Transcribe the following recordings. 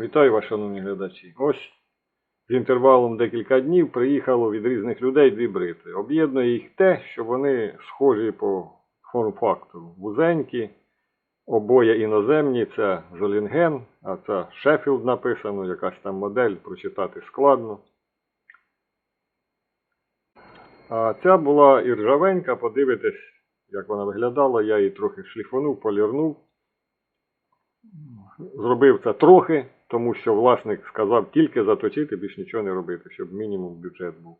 Вітаю вас, шановні глядачі. Ось з інтервалом декілька днів приїхало від різних людей дві бритви. Об'єднує їх те, що вони схожі по форм-фактору. Вузенькі, обоє іноземні, це Золінген, а це Шеффілд написано, якась там модель, прочитати складно. А ця була і ржавенька, подивитесь, як вона виглядала. Я її трохи шліфонув, полірнув. Зробив це трохи, тому що власник сказав тільки заточити, більш нічого не робити, щоб мінімум бюджет був.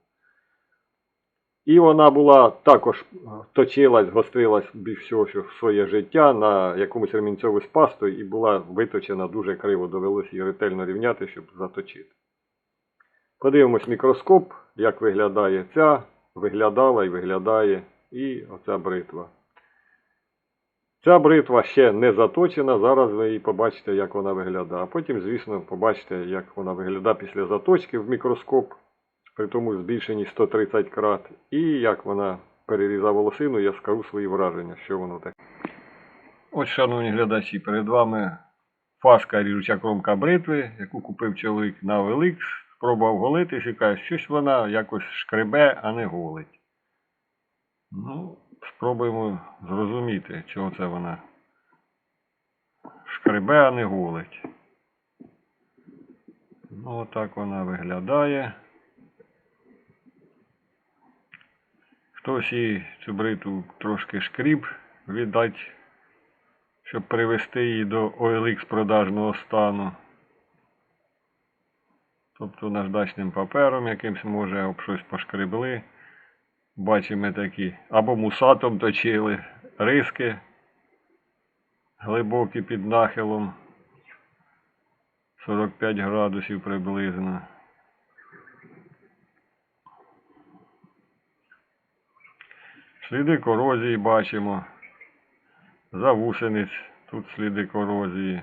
І вона була також е, точилась, гострилась більш всього що своє життя на якомусь ремінцьову з пастою і була виточена дуже криво. Довелося її ретельно рівняти, щоб заточити. Подивимось мікроскоп, як виглядає ця, виглядала і виглядає і оця бритва. Ця бритва ще не заточена, зараз ви її побачите, як вона виглядає. А потім, звісно, побачите, як вона виглядає після заточки в мікроскоп, при тому збільшенні 130 крат, і як вона перерізає волосину, я скажу свої враження, що воно таке. Ось, шановні глядачі, перед вами фаска ріжуча кромка бритви, яку купив чоловік на OLX, спробував голитись і каже, щось вона якось шкребе, а не голить. Ну, спробуємо зрозуміти, чого це вона шкребе, а не голить. Ну, отак вона виглядає. Хтось і цю бритву трошки шкріб віддать, щоб привести її до OLX продажного стану. Тобто наждачним папером якимсь може об щось пошкребли. Бачимо такі або мусатом точили риски глибокі під нахилом 45 градусів приблизно. Сліди корозії бачимо. Завусениць, тут сліди корозії.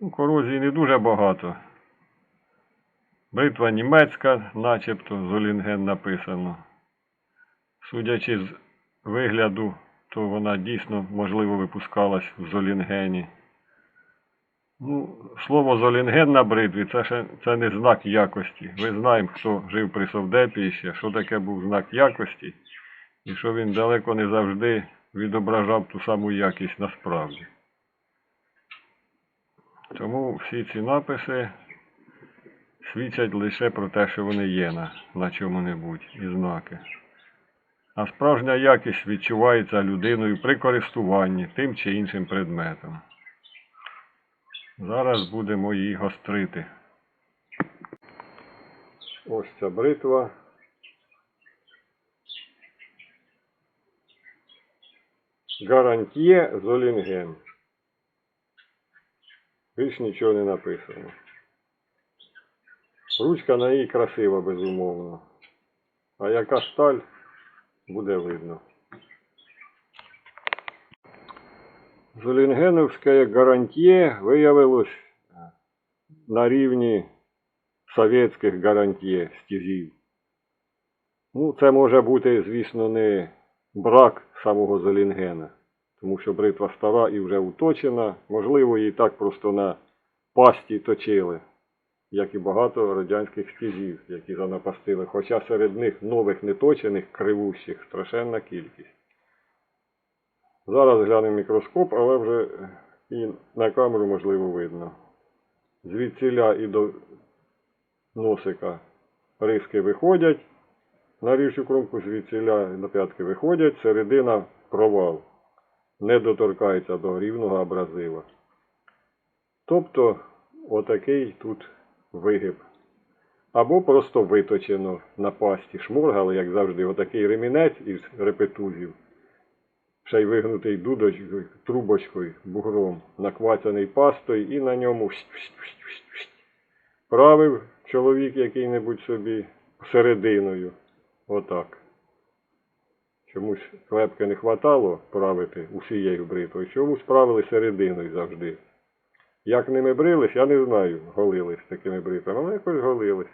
Ну, корозії не дуже багато. Бритва німецька, начебто Золінген написано. Судячи з вигляду, то вона дійсно, можливо, випускалась в Золінгені. Ну, слово Золінген на бритві це, це не знак якості. Ми знаємо, хто жив при Совдепі ще, що таке був знак якості, і що він далеко не завжди відображав ту саму якість насправді. Тому всі ці написи свідчать лише про те, що вони є на, на чому-небудь і знаки. А справжня якість відчувається людиною при користуванні тим чи іншим предметом. Зараз будемо її гострити. Ось ця бритва. Гарантіє Золінген. Більш нічого не написано. Ручка на ній красива, безумовно. А яка сталь, буде видно. Золінгеновське гарантіє виявилось на рівні совєтських гарантіє стізів. Ну, це може бути, звісно, не брак самого Золінгена, тому що бритва стара і вже уточена. Можливо, її так просто на пасті точили, як і багато радянських стізів, які занапастили. Хоча серед них нових неточених, кривущих страшенна кількість. Зараз глянемо мікроскоп, але вже і на камеру можливо видно. Звідсіля і до носика риски виходять. На ріжчу кромку звідсіля і до п'ятки виходять, середина провал. Не доторкається до рівного абразива. Тобто отакий тут вигиб. Або просто виточено на пасті шморгали, як завжди, отакий ремінець із репетузів ще й вигнутий дудочкою, трубочкою, бугром, наквацаний пастою і на ньому правив чоловік який-небудь собі серединою. Отак. Чомусь клепки не хватало правити усією бритвою, чомусь правили серединою завжди. Як ними брились, я не знаю, голились такими бритвами, але якось голились.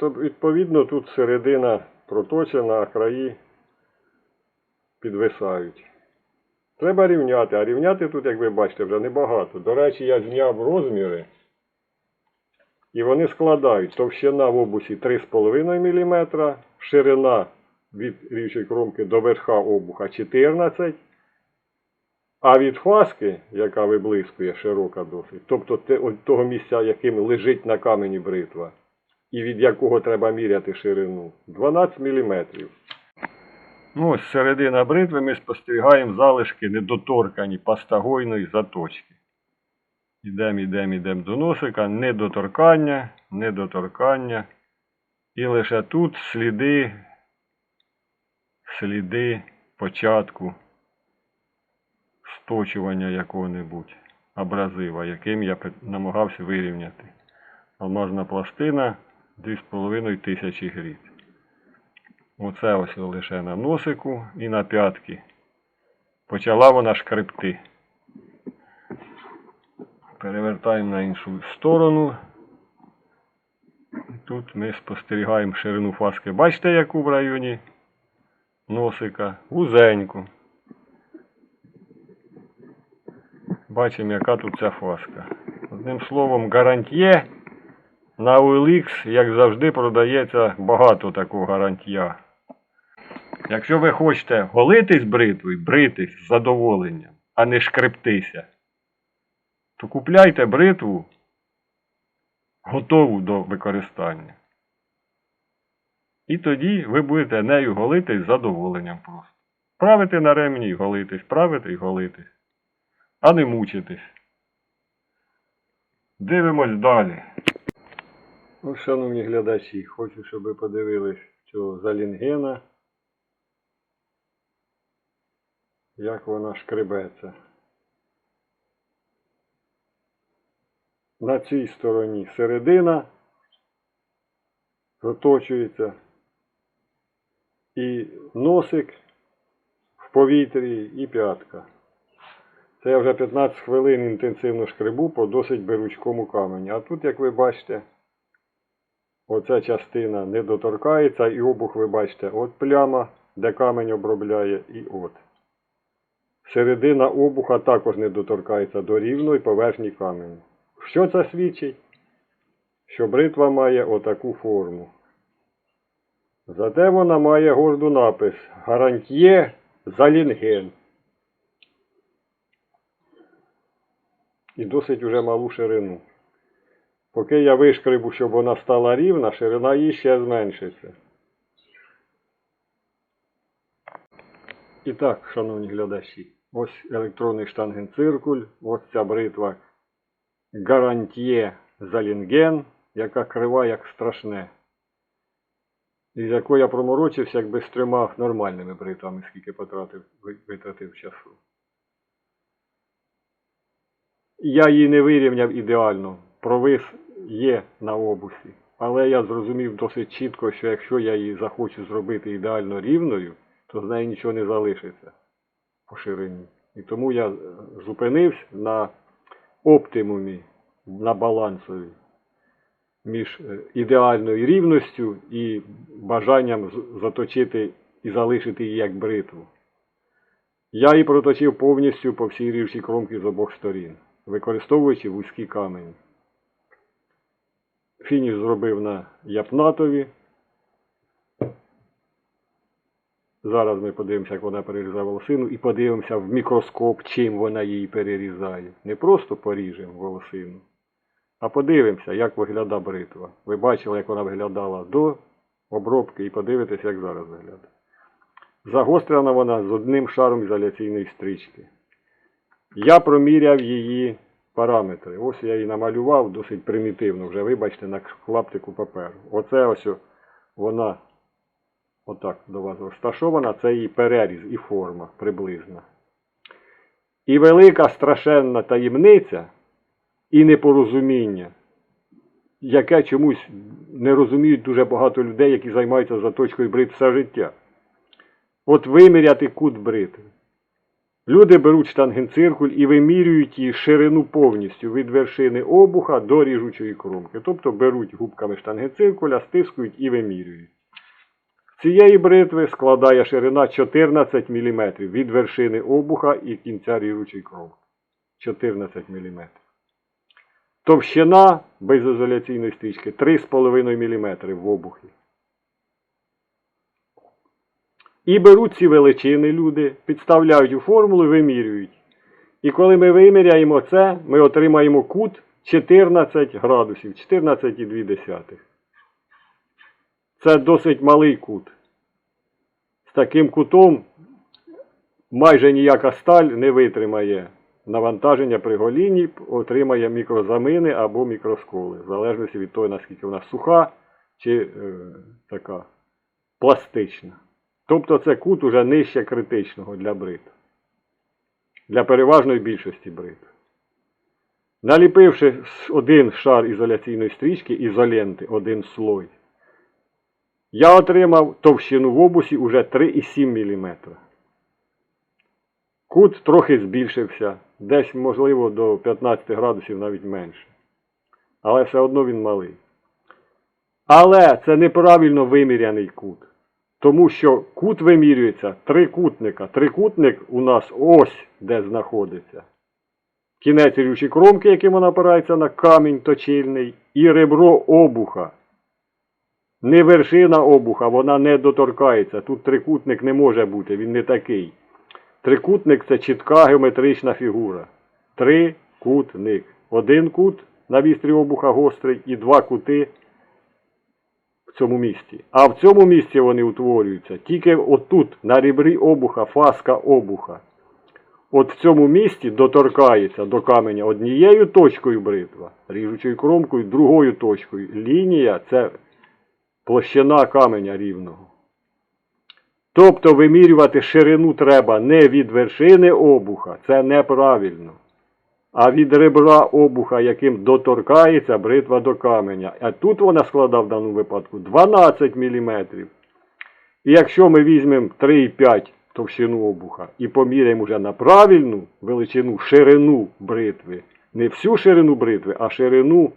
Відповідно, тут середина проточена, а краї підвисають. Треба рівняти, а рівняти тут, як ви бачите, вже небагато. До речі, я зняв розміри. І вони складають товщина в обусі 3,5 мм, ширина від рівчої кромки до верха обуха 14 а від фаски, яка виблискує, широка досить, тобто того місця, яким лежить на камені бритва, і від якого треба міряти ширину, 12 мм. Ну, ось середина бритви ми спостерігаємо залишки недоторкані пастагойної заточки. Ідемо, ідемо, ідемо до носика, недоторкання, недоторкання. І лише тут сліди, сліди початку сточування якого-небудь абразива, яким я намагався вирівняти. Алмазна пластина 2,5 тисячі гріт. Оце ось лише на носику і на п'ятки. Почала вона шкребти. Перевертаємо на іншу сторону. Тут ми спостерігаємо ширину фаски. Бачите, яку в районі носика? Вузеньку. Бачимо, яка тут ця фаска. Одним словом, гарантіє на OLX, як завжди, продається багато такого гарантія. Якщо ви хочете голитись бритвою, бритись з задоволенням, а не шкрептися, то купляйте бритву готову до використання. І тоді ви будете нею голитись з задоволенням просто. Правити на ремені і голитись, правити і голитись а не мучитись. Дивимось далі. Ну, шановні глядачі, хочу, щоб ви подивились цього залінгена. Як вона шкребеться. На цій стороні середина заточується і носик в повітрі і п'ятка. Це я вже 15 хвилин інтенсивно шкребу по досить беручкому камені. А тут, як ви бачите, оця частина не доторкається, і обух ви бачите, от пляма, де камень обробляє, і от. Середина обуха також не доторкається до рівної поверхні каменю. Що це свідчить? Що бритва має отаку форму. Зате вона має горду напис Гарантіє Залінген. І досить уже малу ширину. Поки я вишкребу, щоб вона стала рівна, ширина її ще зменшиться. І так, шановні глядачі, ось електронний штангенциркуль, ось ця бритва Гарантіє Залінген, яка крива як страшне. І з якою я проморочився, якби трьома нормальними бритвами, скільки потратив, витратив часу. Я її не вирівняв ідеально. Провис є на обусі. Але я зрозумів досить чітко, що якщо я її захочу зробити ідеально рівною, то з неї нічого не залишиться по ширині. І тому я е, зупинився на оптимумі, на балансові між е, ідеальною рівністю і бажанням заточити і залишити її як бритву. Я її проточив повністю по всій рівчій кромки з обох сторін, використовуючи вузькі камені. Фініш зробив на япнатові. Зараз ми подивимося, як вона перерізає волосину, і подивимося в мікроскоп, чим вона її перерізає. Не просто поріжемо волосину, а подивимося, як виглядає бритва. Ви бачили, як вона виглядала до обробки, і подивитесь, як зараз виглядає. Загострена вона з одним шаром ізоляційної стрічки. Я проміряв її параметри. Ось я її намалював досить примітивно, вже вибачте, на клаптику паперу. Оце ось вона отак до вас розташована, це її переріз і форма приблизна. І велика страшенна таємниця і непорозуміння, яке чомусь не розуміють дуже багато людей, які займаються заточкою брит все життя. От виміряти кут бритви. Люди беруть штангенциркуль і вимірюють її ширину повністю від вершини обуха до ріжучої кромки. Тобто беруть губками штангенциркуля, стискують і вимірюють. Цієї бритви складає ширина 14 мм від вершини обуха і кінця ріжучої кромки. 14 мм. Товщина безізоляційної стрічки 3,5 мм в обухі. І беруть ці величини люди, підставляють у формулу і вимірюють. І коли ми виміряємо це, ми отримаємо кут 14 градусів, 14,2. Це досить малий кут. З таким кутом майже ніяка сталь не витримає навантаження при голінні, отримає мікрозамини або мікросколи, в залежності від того, наскільки вона суха чи е, така пластична. Тобто це кут уже нижче критичного для бритв. Для переважної більшості бритв. Наліпивши один шар ізоляційної стрічки, ізоленти, один слой, я отримав товщину в обусі уже 3,7 мм. Кут трохи збільшився, десь, можливо, до 15 градусів навіть менше. Але все одно він малий. Але це неправильно виміряний кут. Тому що кут вимірюється трикутника. Трикутник у нас ось де знаходиться. Кінець рючі кромки, яким вона опирається на камінь точильний, і ребро обуха. Не вершина обуха, вона не доторкається. Тут трикутник не може бути, він не такий. Трикутник це чітка геометрична фігура. Трикутник. Один кут на вістрі обуха гострий і два кути цьому місці. А в цьому місці вони утворюються тільки отут, на ребрі обуха, фаска обуха. От в цьому місці доторкається до каменя однією точкою бритва, ріжучою кромкою, другою точкою. Лінія це площина каменя рівного. Тобто вимірювати ширину треба не від вершини обуха, це неправильно, а від ребра обуха, яким доторкається бритва до каменя. А тут вона складає в даному випадку 12 мм. І якщо ми візьмемо 3,5 товщину обуха і поміряємо вже на правильну величину ширину бритви, не всю ширину бритви, а ширину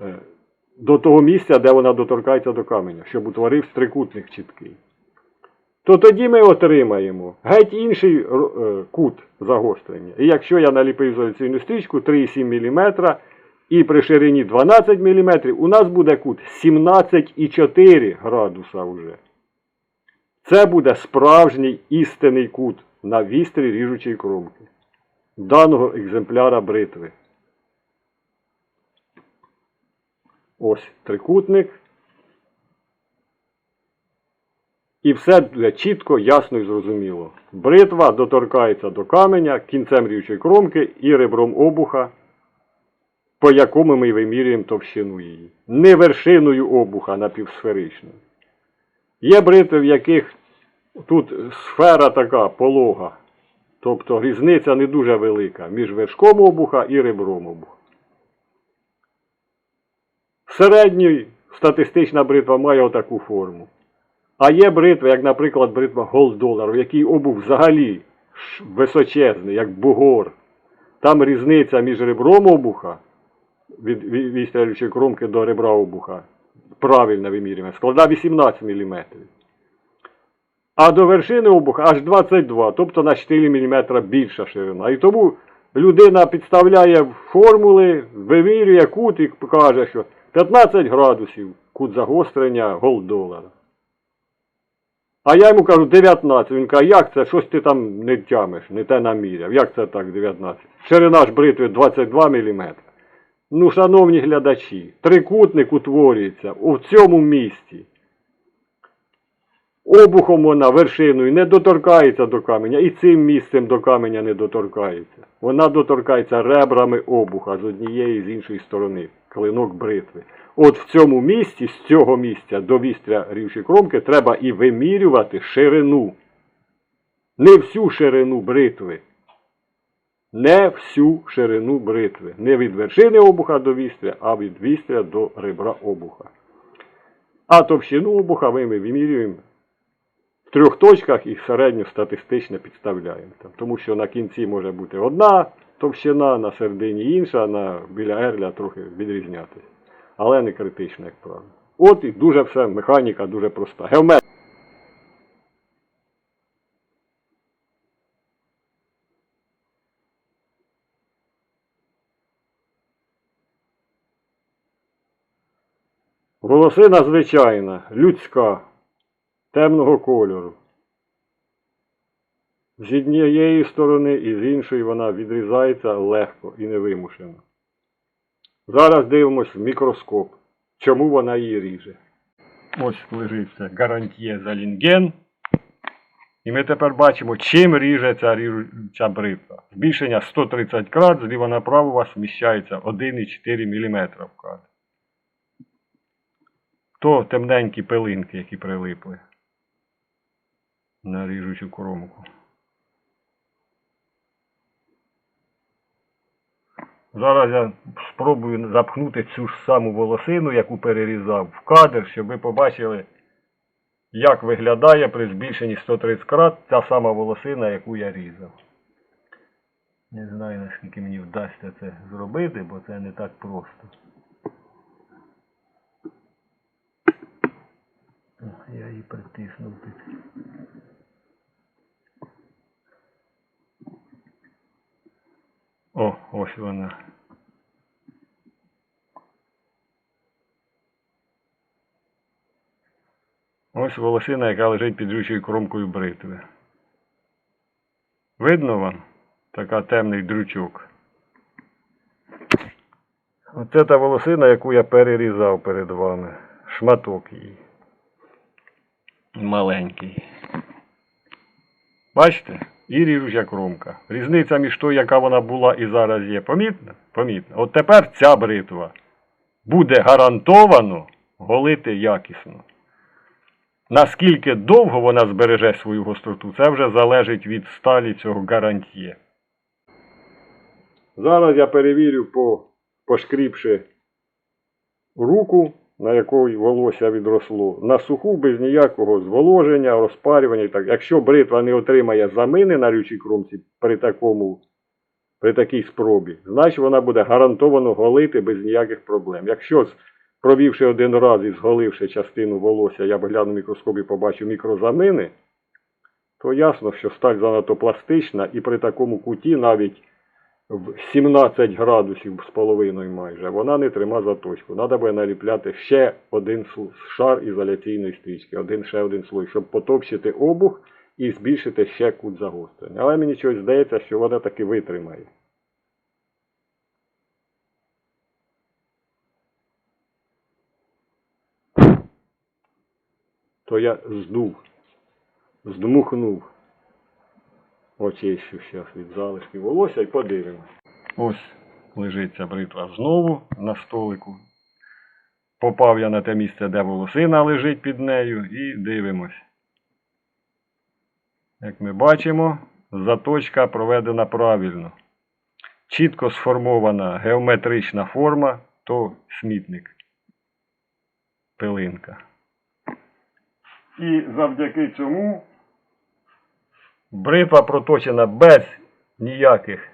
е, до того місця, де вона доторкається до каменя, щоб утворився трикутник чіткий. То тоді ми отримаємо геть інший е, кут загострення. І якщо я наліпив ізоляційну стрічку 3,7 мм і при ширині 12 мм, у нас буде кут 17,4 градуса вже. Це буде справжній істинний кут на вістрі ріжучої кромки даного екземпляра бритви. Ось трикутник. І все чітко, ясно і зрозуміло. Бритва доторкається до каменя кінцем ріжучої кромки і ребром обуха, по якому ми вимірюємо товщину її. Не вершиною обуха напівсферичною. Є бритви, в яких тут сфера така полога. Тобто різниця не дуже велика між вершком обуха і ребром обуха. Середній статистична бритва має отаку форму. А є бритва, як, наприклад, бритва в якій обув взагалі височезний, як бугор. Там різниця між ребром обуха від ві- вістрялючої кромки до ребра обуха. Правильне вимірюємо, складає 18 мм. А до вершини обуха аж 22, тобто на 4 мм більша ширина. І тому людина підставляє формули, вимірює кут і каже, що 15 градусів кут загострення голдолара. А я йому кажу 19. Він каже, як це? Щось ти там не тямиш, не те наміряв. Як це так 19? Ширина ж бритви 22 мм. Ну, шановні глядачі, трикутник утворюється у цьому місці. Обухом вона вершиною не доторкається до каменя і цим місцем до каменя не доторкається. Вона доторкається ребрами обуха з однієї і з іншої сторони, клинок бритви. От в цьому місці, з цього місця до вістря рівчої кромки, треба і вимірювати ширину. Не всю ширину бритви. Не всю ширину бритви. Не від вершини обуха до вістря, а від вістря до ребра обуха. А товщину обуха ми вимірюємо в трьох точках і середньостатистично підставляємо. Тому що на кінці може бути одна товщина, на середині інша, на, біля ерля трохи відрізнятися. Але не критично, як правило. От і дуже все, механіка дуже проста. Геометрія. Волосина звичайна, людська, темного кольору. З однієї сторони і з іншої вона відрізається легко і невимушено. Зараз дивимось в мікроскоп, чому вона її ріже. Ось лежить це гарантіє залінген. І ми тепер бачимо, чим ріже ця ріжуча бритва. Збільшення 130 крат, зліва направо у вас вміщається 1,4 мм в кадр. То темненькі пилинки, які прилипли на ріжучу кромку. Зараз я спробую запхнути цю ж саму волосину, яку перерізав в кадр, щоб ви побачили, як виглядає при збільшенні 130 крат та сама волосина, яку я різав. Не знаю, наскільки мені вдасться це зробити, бо це не так просто. Я її притиснув О, ось вона. Ось волосина, яка лежить під рючою кромкою бритви. Видно вам? Така темний дручок. Оце та волосина, яку я перерізав перед вами. Шматок її. Маленький. Бачите? І ріжуча кромка. Різниця між тою, яка вона була і зараз є, помітна? Помітна. От тепер ця бритва буде гарантовано голити якісно. Наскільки довго вона збереже свою гостроту, це вже залежить від сталі цього гарантіє. Зараз я перевірю, по, пошкріпши руку, на якої волосся відросло, на суху без ніякого зволоження, розпарювання так. Якщо бритва не отримає замини на рючій кромці при такому, при такій спробі, значить вона буде гарантовано голити без ніяких проблем. Якщо провівши один раз і зголивши частину волосся, я б глянув в мікроскоп і побачив мікрозамини, то ясно, що сталь занадто пластична і при такому куті навіть в 17 градусів з половиною майже, вона не трима заточку. Треба буде наліпляти ще один шар ізоляційної стрічки, один ще один слой, щоб потовщити обух і збільшити ще кут загострення. Але мені щось здається, що вона таки витримає. То я здув, здмухнув. Очищу зараз від залишків волосся і подивимось. Ось лежить ця бритва знову на столику. Попав я на те місце, де волосина лежить під нею, і дивимось. Як ми бачимо, заточка проведена правильно. Чітко сформована геометрична форма, то смітник. Пилинка. І завдяки цьому бритва проточена без ніяких.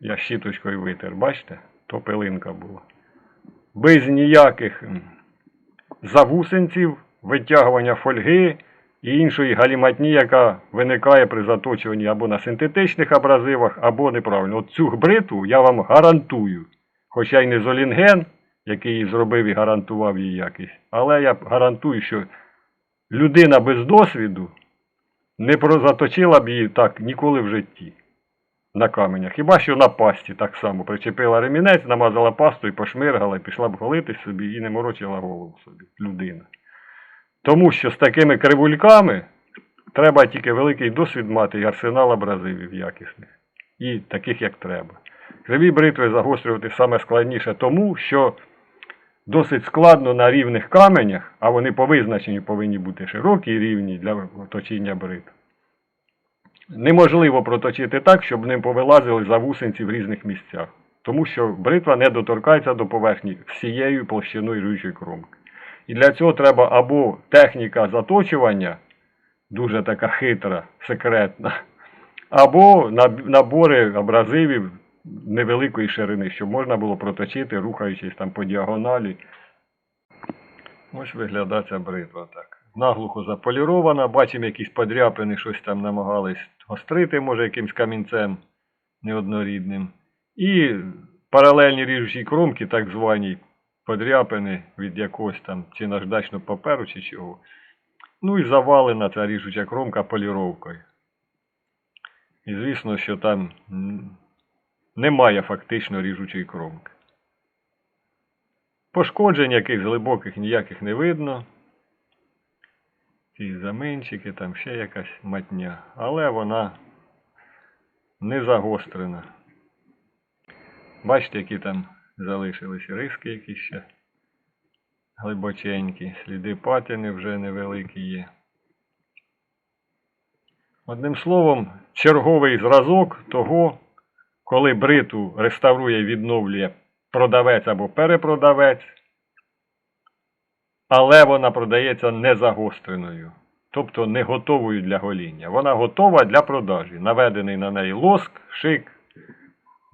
Я щіточкою витер, бачите? То пилинка була. Без ніяких завусенців, витягування фольги і іншої галіматні, яка виникає при заточуванні або на синтетичних абразивах, або неправильно. От цю бритву я вам гарантую. Хоча й не Золінген, який її зробив і гарантував її якість, але я гарантую, що людина без досвіду не прозаточила б її так ніколи в житті на каменях. Хіба що на пасті так само причепила ремінець, намазала пасту і пошмиргала, і пішла б голитись собі і не морочила голову собі людина. Тому що з такими кривульками треба тільки великий досвід мати і арсенал абразивів якісних. І таких, як треба. Криві бритви загострювати саме складніше тому, що досить складно на рівних каменях, а вони по визначенню повинні бути широкі і рівні для точіння бритв. Неможливо проточити так, щоб не повилазили завусенці в різних місцях, тому що бритва не доторкається до поверхні всією площиною рючої кромки. І для цього треба або техніка заточування, дуже така хитра, секретна, або набори абразивів невеликої ширини, щоб можна було проточити, рухаючись там по діагоналі. Ось виглядає ця бритва так. Наглухо заполірована, бачимо якісь подряпини, щось там намагались гострити, може, якимсь камінцем неоднорідним. І паралельні ріжучі кромки, так звані подряпини від якогось там чи наждачного паперу, чи чого. Ну і завалена ця ріжуча кромка поліровкою. І звісно, що там немає фактично ріжучої кромки. Пошкоджень яких глибоких ніяких не видно. Ці заменчики, там ще якась матня. Але вона не загострена. Бачите, які там залишились риски якісь ще глибоченькі. Сліди патини вже невеликі є. Одним словом, черговий зразок того, коли бриту реставрує відновлює продавець або перепродавець, але вона продається не загостреною, тобто не готовою для гоління. Вона готова для продажі. Наведений на неї лоск, шик,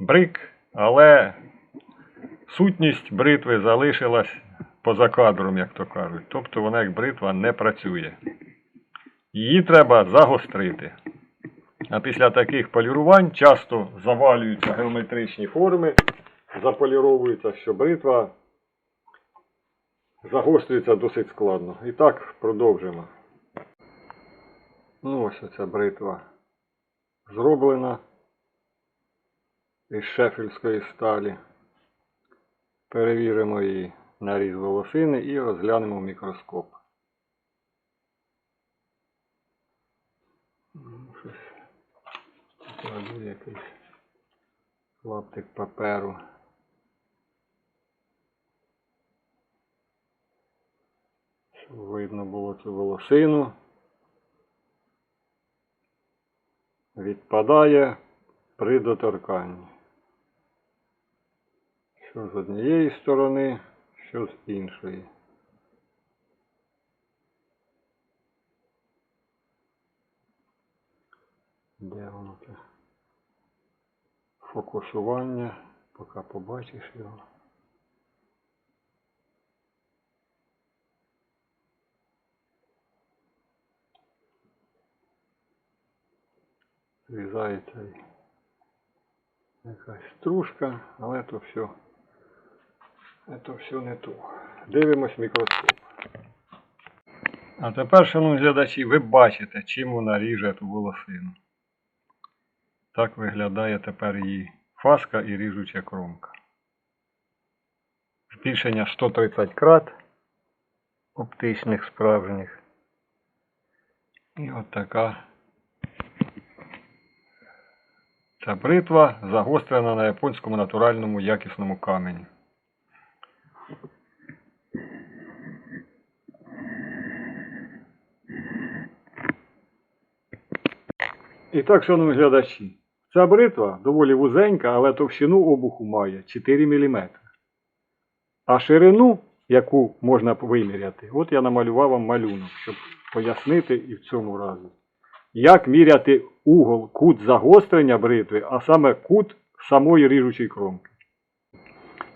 брик, але сутність бритви залишилась поза кадром, як то кажуть. Тобто вона як бритва не працює. Її треба загострити. Після таких полірувань часто завалюються геометричні форми, заполіровуються, що бритва загострюється досить складно. І так продовжимо. Ну ось оця бритва зроблена із шефельської сталі. Перевіримо її на різ волосини і розглянемо в мікроскоп. Ну, щось Кладу якийсь клаптик паперу. Щоб видно було цю волосину. Відпадає при доторканні. Що з однієї сторони, що з іншої. Де воно це? Фокусування, поки побачиш його. Зрізається якась стружка, але то все, це все не то. Дивимось мікроскоп. А тепер, шановні глядачі, ви бачите, чим вона ріже ту волосину. Так виглядає тепер її фаска і ріжуча кромка. Збільшення 130 крат оптичних справжніх. І от така ця бритва загострена на японському натуральному якісному камені. І так, шановні глядачі, ця бритва доволі вузенька, але товщину обуху має 4 мм. А ширину, яку можна виміряти, от я намалював вам малюнок, щоб пояснити і в цьому разі. Як міряти угол, кут загострення бритви, а саме кут самої ріжучої кромки.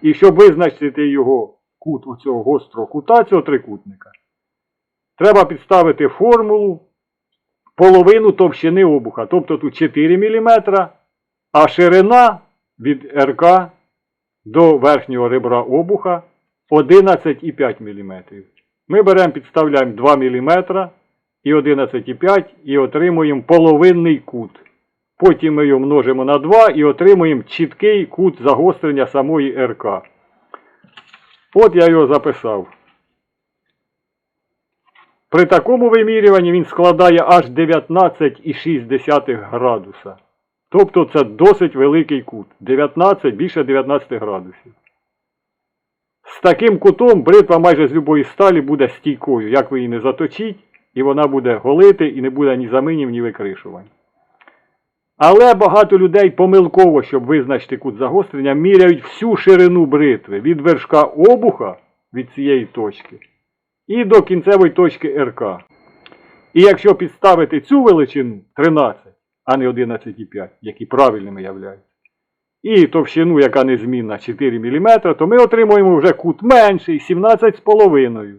І щоб визначити його кут оцього гострого кута, цього трикутника, треба підставити формулу половину товщини обуха. Тобто тут 4 мм, а ширина від РК до верхнього ребра обуха 11,5 мм. Ми беремо, підставляємо 2 мм і 11,5 і отримуємо половинний кут. Потім ми його множимо на 2 і отримуємо чіткий кут загострення самої РК. От я його записав. При такому вимірюванні він складає аж 19,6 градуса. Тобто це досить великий кут. 19, більше 19 градусів. З таким кутом бритва майже з любої сталі буде стійкою. Як ви її не заточіть, і вона буде голити і не буде ні заминів, ні викришувань. Але багато людей помилково, щоб визначити кут загострення, міряють всю ширину бритви від вершка обуха від цієї точки і до кінцевої точки РК. І якщо підставити цю величину 13, а не 11,5, які правильними являються, і товщину, яка незмінна 4 мм, то ми отримуємо вже кут менший 17,5.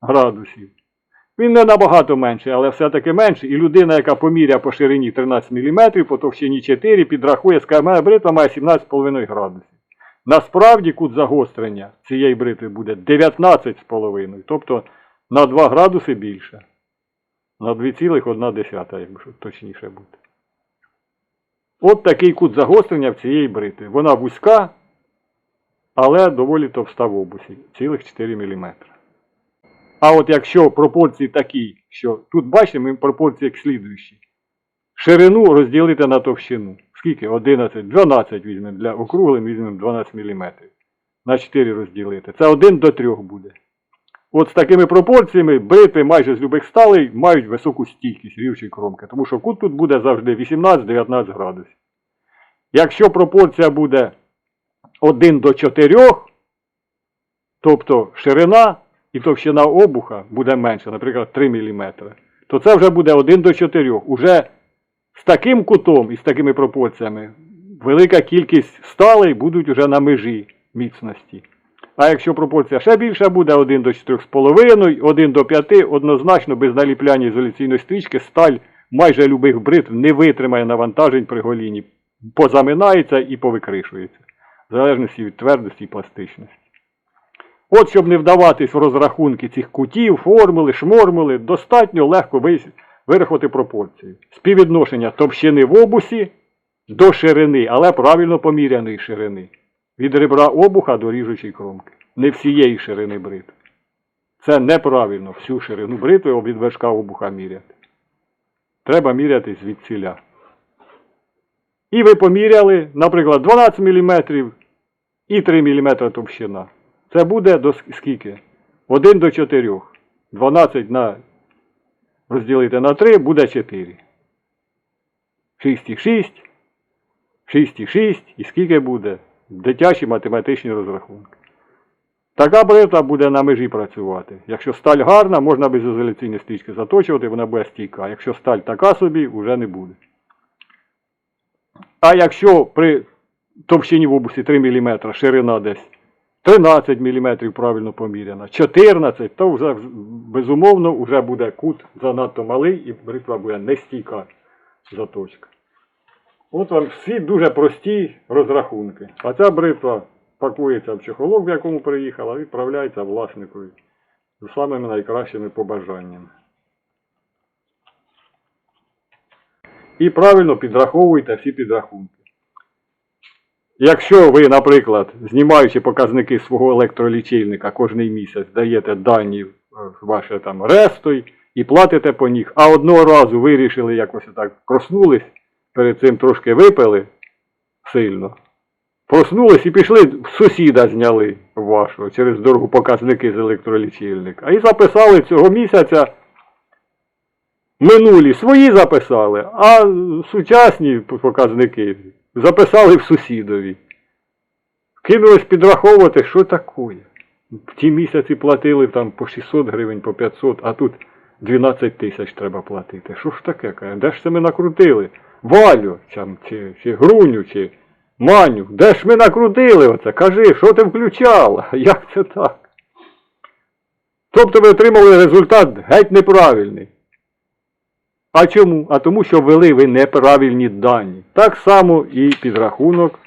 градусів. Він не набагато менший, але все-таки менший. І людина, яка поміряє по ширині 13 мм, по товщині 4, підрахує, скаже, моя бритва має 17,5 градусів. Насправді кут загострення цієї бритви буде 19,5, тобто на 2 градуси більше. На 2,1, якщо точніше бути. От такий кут загострення в цієї бритви. Вона вузька, але доволі товста в обусі, цілих 4 мм. А от якщо пропорції такі, що тут бачите, ми пропорції як слідуючі. Ширину розділити на товщину. Скільки? 11, 12 візьмемо для округлим, візьмемо 12 мм. На 4 розділити. Це 1 до 3 буде. От з такими пропорціями бритви майже з любих сталей мають високу стійкість рівчої кромки, тому що кут тут буде завжди 18-19 градусів. Якщо пропорція буде 1 до 4, тобто ширина і товщина обуха буде менша, наприклад, 3 мм, то це вже буде 1 до 4. Уже з таким кутом і з такими пропорціями велика кількість сталей будуть вже на межі міцності. А якщо пропорція ще більша буде 1 до 4,5, 1 до 5, однозначно без наліпляння ізоляційної стрічки сталь майже любих бритв не витримає навантажень при голінні, позаминається і повикришується, в залежності від твердості і пластичності. От, щоб не вдаватись в розрахунки цих кутів, формули, шмормули, достатньо легко вис- вирахувати пропорції. Співвідношення товщини в обусі до ширини, але правильно поміряної ширини. Від ребра обуха до ріжучої кромки. Не всієї ширини бритви. Це неправильно всю ширину бритви від вершка обуха міряти. Треба міряти звідсіля. І ви поміряли, наприклад, 12 мм і 3 мм товщина. Це буде до скільки? 1 до 4. 12 на розділити на 3 буде 4. 6,6. 6,6. І скільки буде? Дитячі математичні розрахунки. Така бритва буде на межі працювати. Якщо сталь гарна, можна без ізоляційної стрічки заточувати, вона буде стійка. Якщо сталь така собі, вже не буде. А якщо при товщині в обусі 3 мм, ширина десь 13 мм правильно поміряна, 14, то вже безумовно вже буде кут занадто малий і бритва буде нестійка заточка. От вам всі дуже прості розрахунки. А ця бритва пакується в чехолок, в якому приїхала, відправляється власникові з самими найкращими побажаннями. І правильно підраховуйте всі підрахунки. Якщо ви, наприклад, знімаючи показники свого електролічильника кожний місяць, даєте дані ваше там рестой і платите по них, а одного разу вирішили якось так проснулись, перед цим трошки випили сильно, проснулись і пішли, сусіда зняли вашого через дорогу показники з електролічильника. І записали цього місяця минулі свої записали, а сучасні показники записали в сусідові. Кинулись підраховувати, що таке. В ті місяці платили там по 600 гривень, по 500, а тут 12 тисяч треба платити. Що ж таке? Де ж це ми накрутили? Валю, там, чи, чи Груню, чи Маню, де ж ми накрутили оце? Кажи, що ти включала? Як це так? Тобто ви отримали результат геть неправильний. А чому? А тому, що ввели ви неправильні дані. Так само і підрахунок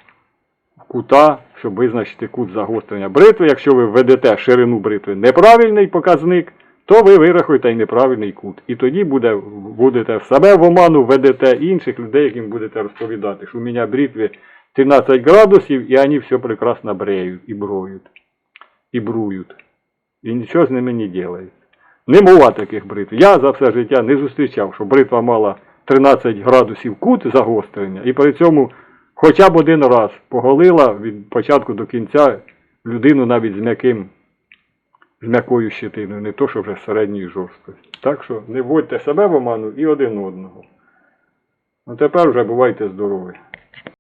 кута, щоб визначити кут загострення бритви. Якщо ви введете ширину бритви неправильний показник, то ви вирахуєте і неправильний кут. І тоді буде, будете в себе в оману, введете інших людей, яким будете розповідати, що у мене бритві 13 градусів, і вони все прекрасно бреють і броють, і брують. І нічого з ними не делають. Не бува таких бритв. Я за все життя не зустрічав, що бритва мала 13 градусів кут загострення, і при цьому хоча б один раз поголила від початку до кінця людину навіть з м'яким, з м'якою щитиною, не то, що вже середньої жорсткості. Так що не вводьте себе в оману і один одного. Ну тепер вже бувайте здорові.